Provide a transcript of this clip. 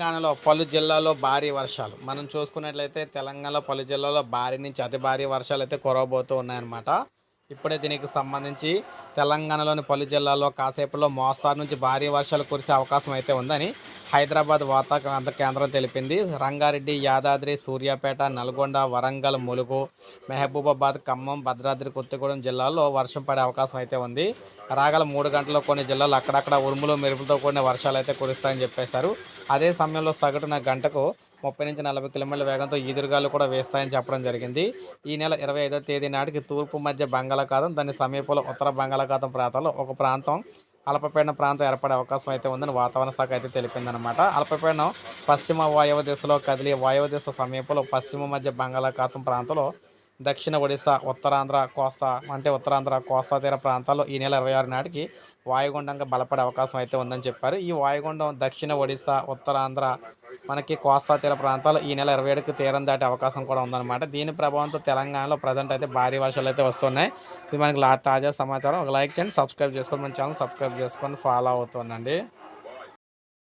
తెలంగాణలో పలు జిల్లాల్లో భారీ వర్షాలు. మనం చూసుకున్నట్లయితే తెలంగాణలో పలు జిల్లాల్లో భారీ నుంచి అతి భారీ వర్షాలు అయితే కురవబోతూ ఉన్నాయన్నమాట. ఇప్పుడే దీనికి సంబంధించి తెలంగాణలోని పలు జిల్లాల్లో కాసేపులో మోస్తారు నుంచి భారీ వర్షాలు కురిసే అవకాశం అయితే ఉందని హైదరాబాద్ వాతావరణ కేంద్రం తెలిపింది. రంగారెడ్డి యాదాద్రి సూర్యాపేట నల్గొండ వరంగల్ ములుగు మహబూబాబాద్ ఖమ్మం భద్రాద్రి కొత్తగూడెం జిల్లాల్లో వర్షం పడే అవకాశం అయితే ఉంది. రాగల మూడు గంటల్లో కొన్ని జిల్లాలు అక్కడక్కడ ఉరుములు మెరుపులతో కూడిన వర్షాలు అయితే కురుస్తాయని చెప్పేశారు. అదే సమయంలో సగటున గంటకు ముప్పై నుంచి నలభై కిలోమీటర్ల వేగంతో ఈదురుగాలు కూడా వేస్తాయని చెప్పడం జరిగింది. ఈ నెల ఇరవై ఐదో తేదీ నాటికి తూర్పు మధ్య బంగాళాఖాతం దాని సమీపంలో ఉత్తర బంగాళాఖాతం ప్రాంతాల్లో ఒక ప్రాంతం అల్పపీడన ప్రాంతం ఏర్పడే అవకాశం అయితే ఉందని వాతావరణ శాఖ అయితే తెలిపిందనమాట అల్పపీడనం పశ్చిమ వాయువ దిశలో కదిలి వాయువ దిశ సమీపంలో పశ్చిమ మధ్య బంగాళాఖాతం ప్రాంతంలో దక్షిణ ఒడిశా ఉత్తరాంధ్ర కోస్తా అంటే ఉత్తరాంధ్ర కోస్తా తీర ప్రాంతాల్లో ఈ నెల ఇరవై ఆరు నాటికి వాయుగుండంగా బలపడే అవకాశం అయితే ఉందని చెప్పారు. ఈ వాయుగుండం దక్షిణ ఒడిశా ఉత్తరాంధ్ర మనకి కోస్తా తీర ప్రాంతాల్లో ఈ నెల ఇరవై ఏడుకు తీరం దాటే అవకాశం కూడా ఉందన్నమాట. దీని ప్రభావంతో తెలంగాణలో ప్రజెంట్ అయితే భారీ వర్షాలు అయితే వస్తున్నాయి. ఇది మనకి లా తాజా సమాచారం. ఒక లైక్ చేయండి సబ్స్క్రైబ్ చేసుకోండి. మన ఛానల్ సబ్స్క్రైబ్ చేసుకొని ఫాలో అవుతుండండి.